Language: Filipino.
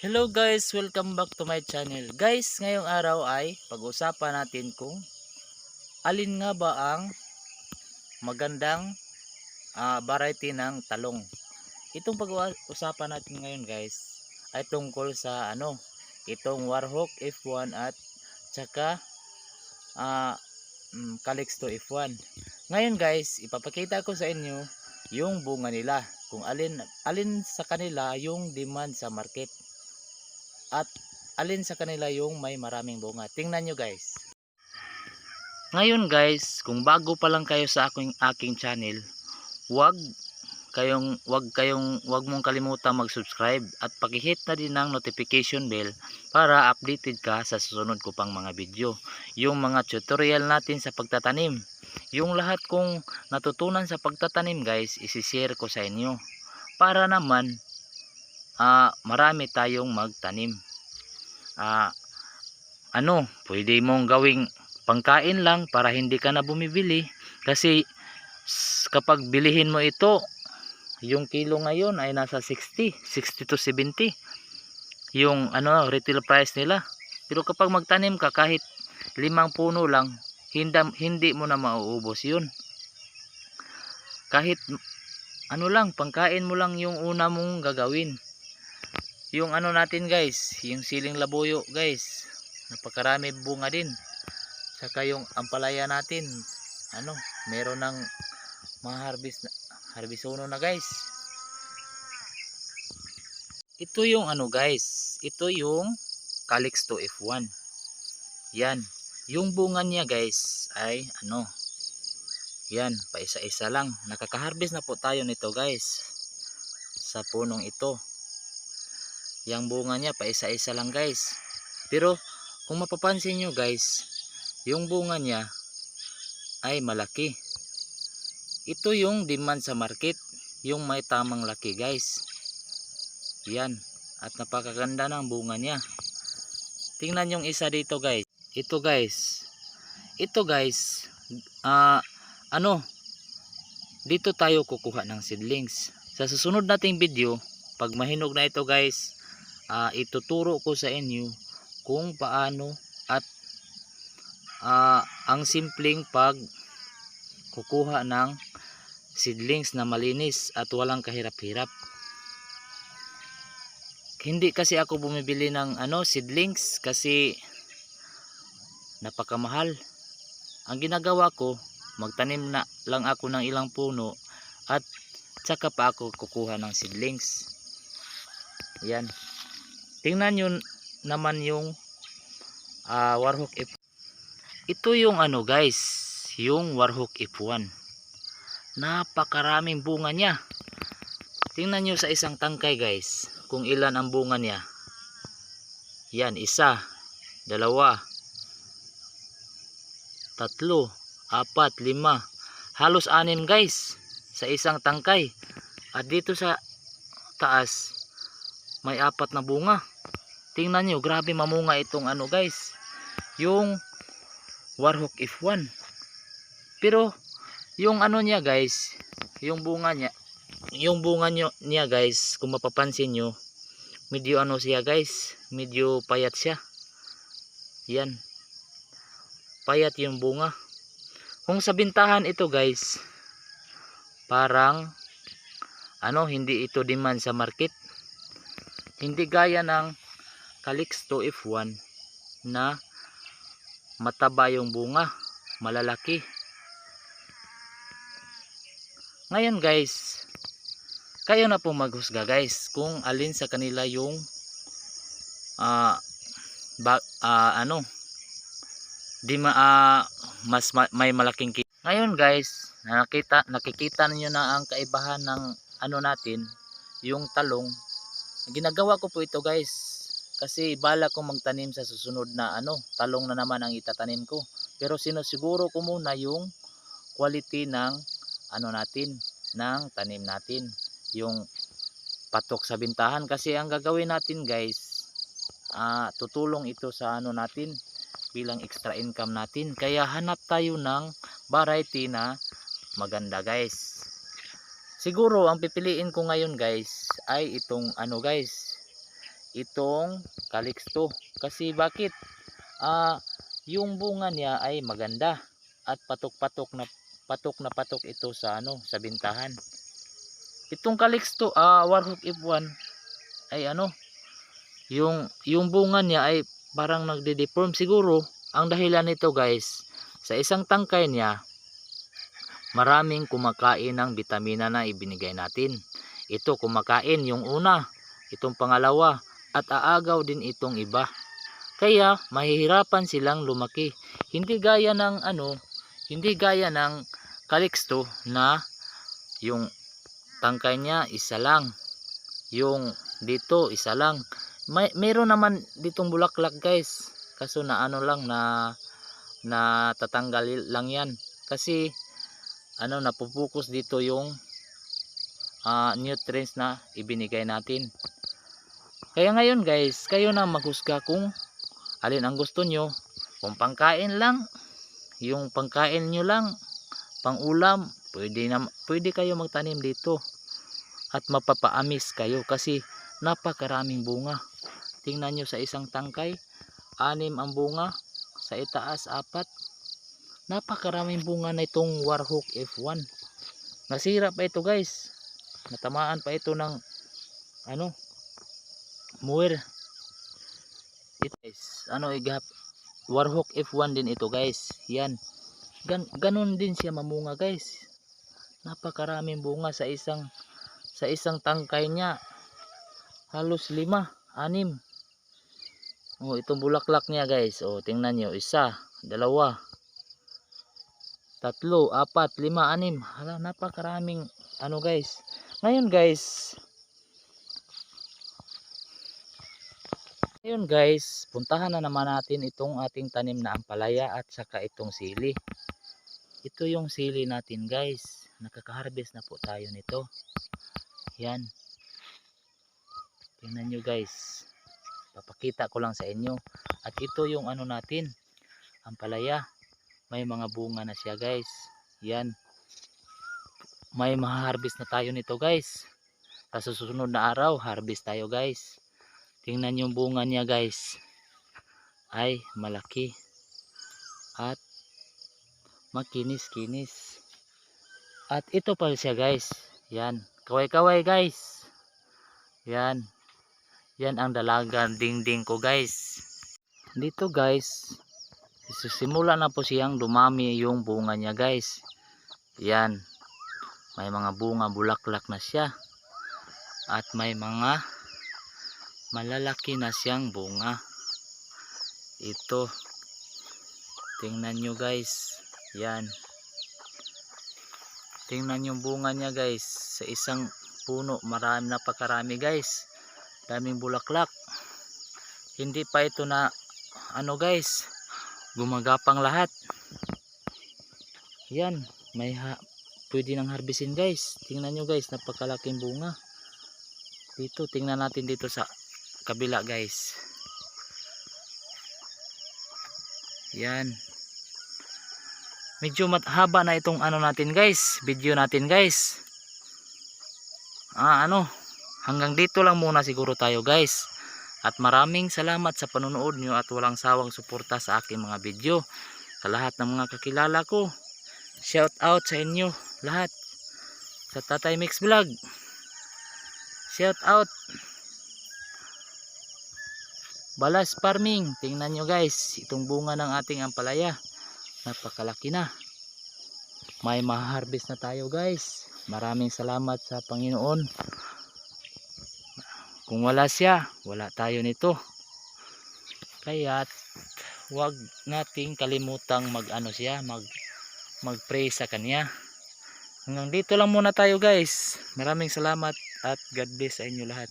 Hello guys, welcome back to my channel. Guys, ngayong araw ay pag-usapan natin kung alin nga ba ang magandang ah, variety ng talong. Itong pag-usapan natin ngayon guys ay tungkol sa ano, itong Warhawk F1 at tsaka ah, mm, Calixto F1. Ngayon guys, ipapakita ko sa inyo yung bunga nila kung alin alin sa kanila yung demand sa market at alin sa kanila yung may maraming bunga. Tingnan nyo guys. Ngayon guys, kung bago pa lang kayo sa aking aking channel, wag kayong wag kayong wag mong kalimutan mag-subscribe at paki-hit na din ng notification bell para updated ka sa susunod ko pang mga video. Yung mga tutorial natin sa pagtatanim, yung lahat kong natutunan sa pagtatanim guys, isi-share ko sa inyo para naman ah, marami tayong magtanim. Ah, ano, pwede mong gawing pangkain lang para hindi ka na bumibili kasi kapag bilihin mo ito, yung kilo ngayon ay nasa 60, 60 to 70. Yung ano, retail price nila. Pero kapag magtanim ka kahit limang puno lang, hindi, hindi mo na mauubos yun. Kahit ano lang, pangkain mo lang yung una mong gagawin yung ano natin guys yung siling labuyo guys napakarami bunga din. Saka yung ampalaya natin ano meron ng mga harvest na, harbisono na guys. Ito yung ano guys ito yung Calixto F1 yan yung bunga niya guys ay ano yan paisa-isa lang. Nakaka-harvest na po tayo nito guys sa punong ito yung bunga niya pa isa-isa lang guys. Pero kung mapapansin nyo guys yung bunga niya ay malaki. Ito yung demand sa market. Yung may tamang laki guys. Yan. At napakaganda ng bunga niya. Tingnan yung isa dito guys. Ito guys. Ito guys ah ano? Dito tayo kukuha ng seedlings. Sa susunod nating video pag mahinog na ito guys ah, ituturo ko sa inyo kung paano at ah, ang simpleng pag kukuha ng seedlings na malinis at walang kahirap-hirap. Hindi kasi ako bumibili ng ano seedlings kasi napakamahal. Ang ginagawa ko magtanim na lang ako ng ilang puno at saka pa ako kukuha ng seedlings. Yan tingnan nyo naman yung ah, Warhawk F ito yung ano guys yung Warhawk F1 napakaraming bunga niya. Tingnan nyo sa isang tangkay guys kung ilan ang bunga niya. Yan isa dalawa tatlo apat lima. Halos anim guys sa isang tangkay. At dito sa taas may apat na bunga. Tingnan nyo grabe mamunga itong ano guys. Yung Warhawk F1 pero yung ano niya guys yung bunga niya yung bunga niya guys kung mapapansin nyo medyo ano siya guys medyo payat siya. Yan. Payat yung bunga. Kung sa bintahan ito guys parang ano hindi ito demand sa market hindi gaya ng Calixto F1 na mataba yung bunga malalaki. Ngayon guys kayo na po maghusga guys kung alin sa kanila yung ah ba, ah, ano di ma, ah, mas ma- may malaking kita ngayon guys nakita nakikita niyo na ang kaibahan ng ano natin yung talong ginagawa ko po ito guys kasi bala ko magtanim sa susunod na ano talong na naman ang itatanim ko. Pero sinusiguro ko muna yung quality ng ano natin ng tanim natin yung patok sa bintahan. Kasi ang gagawin natin guys ah, tutulong ito sa ano natin bilang extra income natin. Kaya hanap tayo ng variety na maganda guys siguro ang pipiliin ko ngayon guys ay itong ano guys itong kaliksto. Kasi bakit? Ah, yung bunga niya ay maganda at patok-patok na patok na patok ito sa ano, sa bintahan. Itong kaliksto, ah, Warhawk F1 ay ano, yung yung bunga niya ay parang nagde-deform siguro. Ang dahilan nito, guys, sa isang tangkay niya, maraming kumakain ng bitamina na ibinigay natin. Ito kumakain yung una, itong pangalawa, at aagaw din itong iba. Kaya mahihirapan silang lumaki. Hindi gaya ng ano, hindi gaya ng kaliksto na yung tangkay niya isa lang. Yung dito isa lang. May meron naman ditong bulaklak guys. Kaso na ano lang na na tatanggal lang yan. Kasi ano napupukus dito yung ah, nutrients na ibinigay natin. Kaya ngayon guys, kayo na maghusga kung alin ang gusto nyo. Kung pangkain lang, yung pangkain nyo lang, pangulam, pwede, na, pwede kayo magtanim dito. At mapapaamis kayo kasi napakaraming bunga. Tingnan nyo sa isang tangkay, anim ang bunga, sa itaas apat. Napakaraming bunga na itong Warhawk F1. Nasira pa ito guys. Natamaan pa ito ng ano, muwer. Ito guys, ano igap Warhawk F1 din ito guys. Yan. Gan ganun din siya mamunga guys. Napakaraming bunga sa isang sa isang tangkay niya. Halos lima, anim. Oh, itong bulaklak niya guys. Oh, tingnan niyo, isa, dalawa, tatlo, apat, lima, anim. Hala, napakaraming ano guys. Ngayon guys, Ngayon guys, puntahan na naman natin itong ating tanim na ampalaya at saka itong sili. Ito yung sili natin guys. Nakaka-harvest na po tayo nito. Yan. Tingnan nyo guys. Papakita ko lang sa inyo. At ito yung ano natin. Ampalaya. May mga bunga na siya guys. Yan. May maharvest na tayo nito guys. Sa susunod na araw, harvest tayo guys. Tingnan yung bunga niya guys. Ay malaki. At makinis-kinis. At ito pa siya guys. Yan. Kaway-kaway guys. Yan. Yan ang dalagang dingding ko guys. Dito guys. Simula na po siyang dumami yung bunga niya guys. Yan. May mga bunga bulaklak na siya. At may mga malalaki na siyang bunga. Ito. Tingnan nyo guys. Yan. Tingnan yung bunga niya guys. Sa isang puno marami napakarami guys. Daming bulaklak. Hindi pa ito na ano guys gumagapang lahat. Yan may ha pwede nang harbisin guys. Tingnan nyo guys napakalaking bunga. Dito tingnan natin dito sa kabila guys. Yan. Medyo haba na itong ano natin guys. Video natin guys. Ah ano? Hanggang dito lang muna siguro tayo guys at maraming salamat sa panonood nyo at walang sawang suporta sa aking mga video. Sa lahat ng mga kakilala ko shout out sa inyo lahat. Sa Tatay Mix Vlog shout out. Balas farming tingnan nyo guys itong bunga ng ating ampalaya napakalaki na. May maharvest na tayo guys. Maraming salamat sa Panginoon kung wala siya wala tayo nito. Kaya wag nating kalimutang mag ano siya mag mag pray sa kanya. Hanggang dito lang muna tayo guys. Maraming salamat at God bless sa inyo lahat